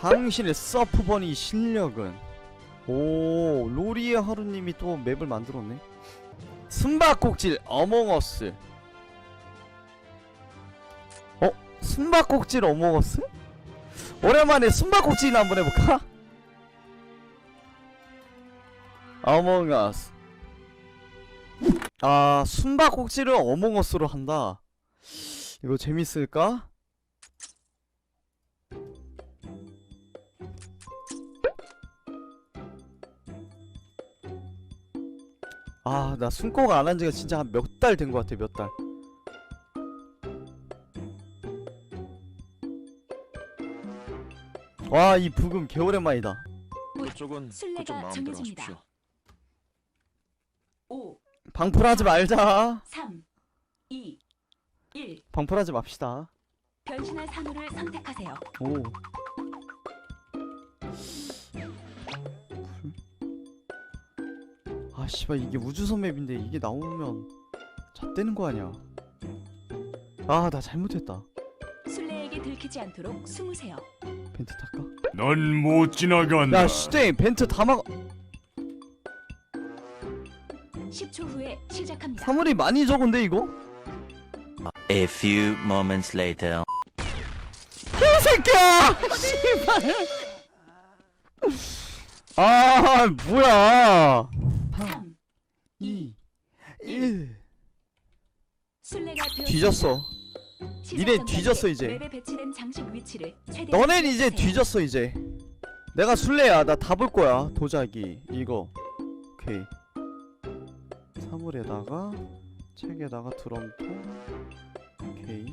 당신의 서프버니 실력은 오 로리의 하루님이 또 맵을 만들었네 숨바꼭질 어몽어스 어? 숨바꼭질 어몽어스? 오랜만에 숨바꼭질이나 한번 해볼까? 어몽어스 아 숨바꼭질을 어몽어스로 한다 이거 재밌을까? 아, 나 숨고가 안 한 지가 진짜 한 몇 달 된 것 같아, 몇 달. 와, 이 부금 개오랜만이다. 그쪽은 술래가 그쪽 마음대로 정해집니다. 하십시오. 5, 방풀하지 말자. 3, 2, 1. 방풀하지 맙시다. 변신할 산호를 선택하세요. 오. 아, 씨발, 이게 우주선 맵인데 이게 나오면 잣되는 거 아니야. 아, 나 잘못했다. 술래에게 들키지 않도록 숨으세요. 벤트 탈까? 넌 못 지나간다. 야, 슈댕 벤트 다 막, 10초 후에 시작합니다. 사물이 많이 적은데, 이거? A few moments later. 새끼야! 씨발! 아, 뭐야! 3, 2, 1. 술래가 되었습니다. 뒤졌어. 니네 뒤졌어, 이제. 맵에 배치된 장식 위치를 최대한 너넨 이제. 뒤졌어, 이제. 내가 술래야. 나 다 볼 거야. 도자기. 이거. 오케이. 사물에다가, 책에다가 드럼통. 오케이.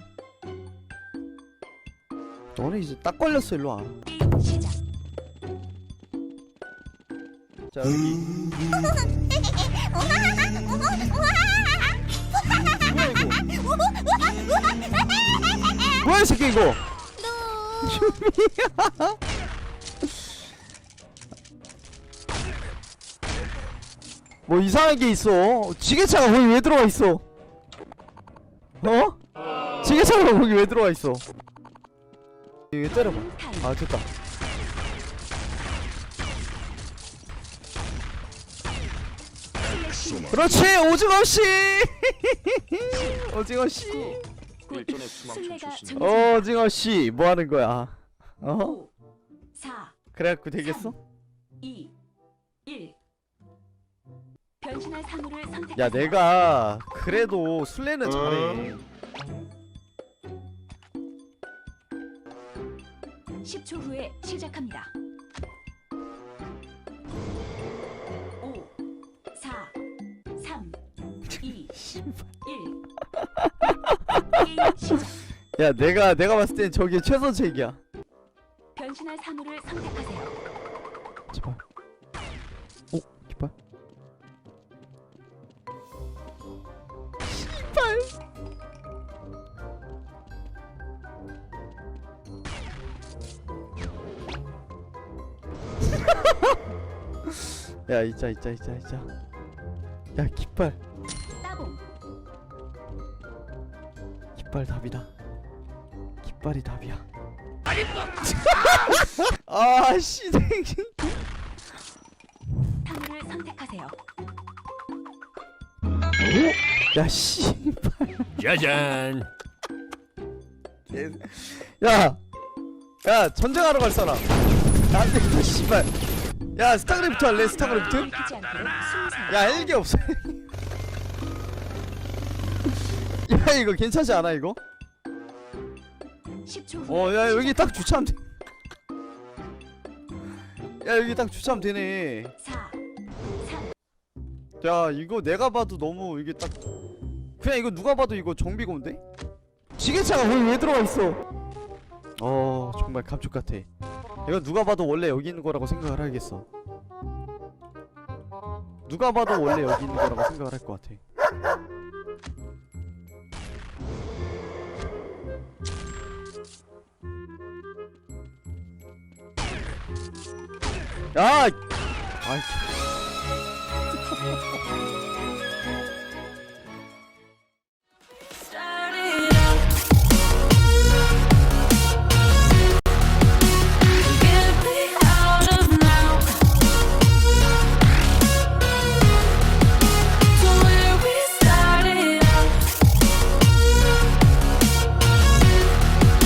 너네 이제 딱 걸렸어, 일로 와. 게임 시작. 자, 여기. 뭐야, 이 새끼, 이거? 뭐 이상한 게 있어. 지게차가 거기 왜 들어와 있어? 어? 지게차가 거기 왜 들어와 있어? 이거 때려봐. 아 됐다. 그렇지 오징어 씨. 오징어 씨. 일전에 출신. 정해집니다. 오징어 씨, 뭐 하는 거야? 어? 5, 4, 그래갖고 되겠어? 2, 1. 변신할 산호를 선택하세요. 야 내가 그래도 술래는 잘해. 10초 후에 시작합니다. 5, 4, 3, 2, 1. 게임 시작. 야 내가 내가 봤을 땐 저게 최선책이야. 변신할 산호를 선택하세요. 제발. 오 깃발. 깃발. 야 있자 있자 있자 있자. 야 깃발 따봉. 깃발 답이다. 깃발이 답이야. 아 씨. 산호를 선택하세요. 야 씨. 짜잔. 야! 야, 전쟁하러 갈 사람. 안 돼, 씨발. 야, 스타크래프트 할래? 스타크래프트? 야, 헬기 없어. 이거 괜찮지 않아, 이거? 10초 후에 어, 야, 여기 딱. 주차하면 돼. 야, 여기 딱 주차하면 되네. 4, 3, 야, 이거 내가 봐도 너무 이게 딱. 그냥 이거 누가 봐도 이거 정비고인데? 지게차가 거기 왜 들어와 있어? 어, 정말 감쪽 같아. 이거 누가 봐도 원래 여기 있는 거라고 생각을 하겠어. 누가 봐도 원래 여기 있는 거라고 생각을 할 것 같아. 야! 아이.